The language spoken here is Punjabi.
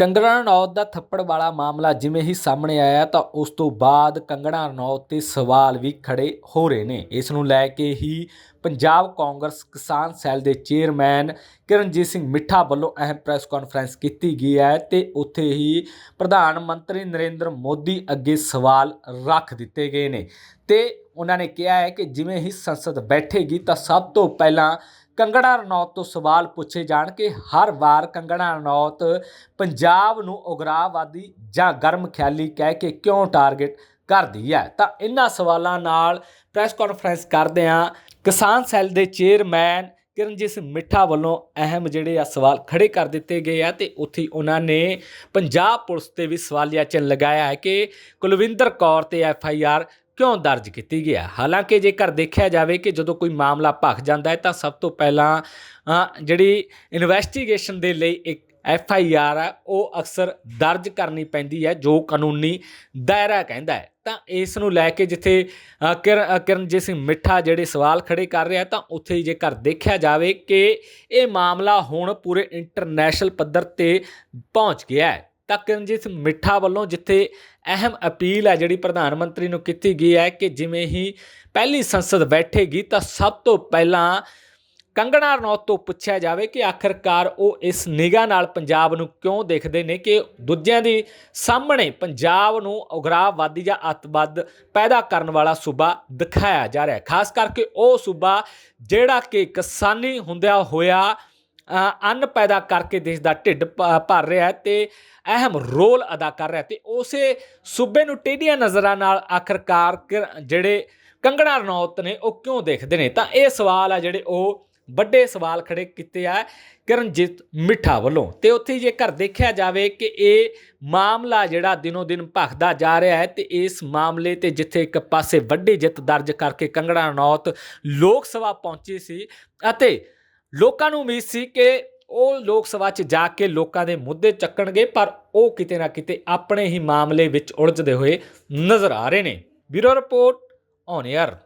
ਕੰਗਣਾ ਰਣੌਤ ਦਾ ਥੱਪੜ ਵਾਲਾ ਮਾਮਲਾ ਜਿਵੇਂ ਹੀ ਸਾਹਮਣੇ ਆਇਆ ਤਾਂ ਉਸ ਤੋਂ ਬਾਅਦ ਕੰਗਣਾ ਰਣੌਤ ਤੇ ਸਵਾਲ ਵੀ ਖੜੇ ਹੋ ਰਹੇ ਨੇ। ਇਸ ਨੂੰ ਲੈ ਕੇ ਹੀ ਪੰਜਾਬ ਕਾਂਗਰਸ ਕਿਸਾਨ ਸੈੱਲ ਦੇ ਚੇਅਰਮੈਨ ਕਿਰਨਜੀਤ ਸਿੰਘ ਮਿੱਠਾ ਵੱਲੋਂ ਅਹਿਮ ਪ੍ਰੈਸ ਕਾਨਫਰੰਸ ਕੀਤੀ ਗਈ ਹੈ ਤੇ ਉੱਥੇ ਹੀ ਪ੍ਰਧਾਨ ਮੰਤਰੀ ਨਰਿੰਦਰ ਮੋਦੀ ਅੱਗੇ ਸਵਾਲ ਰੱਖ ਦਿੱਤੇ ਗਏ ਨੇ। ਤੇ ਉਹਨਾਂ ਨੇ ਕਿਹਾ ਹੈ ਕਿ ਜਿਵੇਂ ਹੀ ਸੰਸਦ ਬੈਠੇਗੀ ਤਾਂ ਸਭ ਤੋਂ ਪਹਿਲਾਂ ਕੰਗਣਾ ਰਣੌਤ ਤੋਂ ਸਵਾਲ ਪੁੱਛੇ ਜਾਣ ਕਿ ਹਰ ਵਾਰ ਕੰਗਣਾ ਰਣੌਤ ਪੰਜਾਬ ਨੂੰ ਉਗਰਾਵਾਦੀ ਜਾਂ ਗਰਮ ਖਿਆਲੀ ਕਹਿ ਕੇ ਕਿਉਂ ਟਾਰਗੇਟ ਕਰਦੀ ਹੈ? ਤਾਂ ਇਹਨਾਂ ਸਵਾਲਾਂ ਨਾਲ ਪ੍ਰੈਸ ਕਾਨਫਰੰਸ ਕਰਦਿਆਂ ਕਿਸਾਨ ਸੈੱਲ ਦੇ ਚੇਅਰਮੈਨ ਕਿਰਨਜੀਤ ਸਿੰਘ ਮਿੱਠਾ ਵੱਲੋਂ ਅਹਿਮ ਜਿਹੜੇ ਆ ਸਵਾਲ ਖੜੇ ਕਰ ਦਿੱਤੇ ਗਏ ਆ ਤੇ ਉੱਥੇ ਉਹਨਾਂ ਨੇ ਪੰਜਾਬ ਪੁਲਿਸ ਤੇ ਵੀ ਸਵਾਲੀਆ ਚਿੰਨ੍ਹ ਲਗਾਇਆ ਹੈ ਕਿ ਕੁਲਵਿੰਦਰ ਕੌਰ ਤੇ ਐਫ ਆਈ ਆਰ ਕਿਉਂ ਦਰਜ ਕੀਤੀ ਗਈ ਹੈ ਹਾਲਾਂਕਿ ਜੇਕਰ ਦੇਖਿਆ ਜਾਵੇ ਕਿ ਜਦੋਂ ਕੋਈ ਮਾਮਲਾ ਭਖ ਜਾਂਦਾ ਹੈ, ਤਾਂ ਸਭ ਤੋਂ ਪਹਿਲਾਂ ਜਿਹੜੀ ਇਨਵੈਸਟੀਗੇਸ਼ਨ ਦੇ ਲਈ ਇੱਕ ਐਫ ਆਈ ਆਰ ਹੈ, ਉਹ ਅਕਸਰ ਦਰਜ ਕਰਨੀ ਪੈਂਦੀ ਹੈ, ਜੋ ਕਾਨੂੰਨੀ ਦਾਇਰਾ ਕਹਿੰਦਾ ਹੈ। ਤਾਂ ਇਸ ਨੂੰ ਲੈ ਕੇ ਜਿੱਥੇ ਕਿਰ- ਕਿਰਨਜੀਤ ਸਿੰਘ ਮਿੱਠਾ ਜਿਹੜੇ ਸਵਾਲ ਖੜੇ ਕਰ ਰਿਹਾ ਤਾਂ ਉੱਥੇ ਹੀ ਜੇਕਰ ਦੇਖਿਆ ਜਾਵੇ ਕਿ ਇਹ ਮਾਮਲਾ ਹੁਣ ਪੂਰੇ ਇੰਟਰਨੈਸ਼ਨਲ ਪੱਧਰ ਤੇ ਪਹੁੰਚ ਗਿਆ ਹੈ। ਤਾਂ ਕਿਰਨਜੀਤ ਸਿੰਘ ਮਿੱਠਾ ਵੱਲੋਂ ਜਿੱਥੇ ਅਹਿਮ ਅਪੀਲ ਹੈ ਜਿਹੜੀ ਪ੍ਰਧਾਨ ਮੰਤਰੀ ਨੂੰ ਕੀਤੀ ਗਈ ਹੈ ਕਿ ਜਿਵੇਂ ਹੀ ਪਹਿਲੀ ਸੰਸਦ ਬੈਠੇਗੀ ਤਾਂ ਸਭ ਤੋਂ ਪਹਿਲਾਂ ਕੰਗਣਾ ਰਣੌਤ ਤੋਂ ਪੁੱਛਿਆ ਜਾਵੇ ਕਿ ਆਖਰਕਾਰ ਉਹ ਇਸ ਨਿਗਾਹ ਨਾਲ ਪੰਜਾਬ ਨੂੰ ਕਿਉਂ ਦੇਖਦੇ ਨੇ ਕਿ ਦੂਜਿਆਂ ਦੀ ਸਾਹਮਣੇ ਪੰਜਾਬ ਨੂੰ ਉਗਰਾਹਵਾਦੀ ਜਾਂ ਅੱਤਵਾਦ ਪੈਦਾ ਕਰਨ ਵਾਲਾ ਸੂਬਾ ਦਿਖਾਇਆ ਜਾ ਰਿਹਾ ਹੈ। ਖਾਸ ਕਰਕੇ ਉਹ ਸੂਬਾ ਜਿਹੜਾ ਕਿ ਕਿਸਾਨੀ ਹੁੰਦਿਆਂ ਹੋਇਆ ਅੰਨ ਪੈਦਾ ਕਰਕੇ ਦੇਸ਼ ਦਾ ਢਿੱਡ ਭ- ਭਰ ਰਿਹਾ ਹੈ ਤੇ ਅਹਿਮ ਰੋਲ ਅਦਾ ਕਰ ਰਿਹਾ ਤੇ ਉਸੇ ਸੂਬੇ ਨੂੰ ਟੇਢੀਆਂ ਨਜ਼ਰਾਂ ਨਾਲ ਆਖਰਕਾਰ ਕਿਰ- ਜਿਹੜੇ ਕੰਗਣਾ ਰਣੌਤ ਨੇ ਉਹ ਕਿਉਂ ਦੇਖਦੇ ਨੇ? ਤਾਂ ਇਹ ਸਵਾਲ ਆ ਜਿਹੜੇ ਉਹ ਵੱਡੇ ਸਵਾਲ ਖੜੇ ਕੀਤੇ ਆ ਕਿਰਨਜੀਤ ਮਿੱਠਾ ਵੱਲੋਂ। ਤੇ ਉੱਥੇ ਜੇਕਰ ਦੇਖਿਆ ਜਾਵੇ ਕਿ ਇਹ ਮਾਮਲਾ ਜਿਹੜਾ ਦਿਨੋ ਦਿਨ ਭਖਦਾ ਜਾ ਰਿਹਾ ਹੈ ਤੇ ਇਸ ਮਾਮਲੇ ਤੇ ਜਿੱਥੇ ਇੱਕ ਪਾਸੇ ਵੱਡੀ ਜਿੱਤ ਦਰਜ ਕਰਕੇ ਕੰਗਣਾ ਰਣੌਤ ਲੋਕ ਸਭਾ ਪਹੁੰਚੀ ਸੀ ਅਤੇ ਲੋਕਾਂ ਨੂੰ ਉਮੀਦ ਸੀ ਕਿ ਉਹ ਲੋਕ ਸਭਾ 'ਚ ਜਾ ਕੇ ਲੋਕਾਂ ਦੇ ਮੁੱਦੇ ਚੱਕਣਗੇ, ਪਰ ਉਹ ਕਿਤੇ ਨਾ ਕਿਤੇ ਆਪਣੇ ਹੀ ਮਾਮਲੇ ਵਿੱਚ ਉਲਝਦੇ ਹੋਏ ਨਜ਼ਰ ਆ ਰਹੇ ਨੇ। Bureau report, on air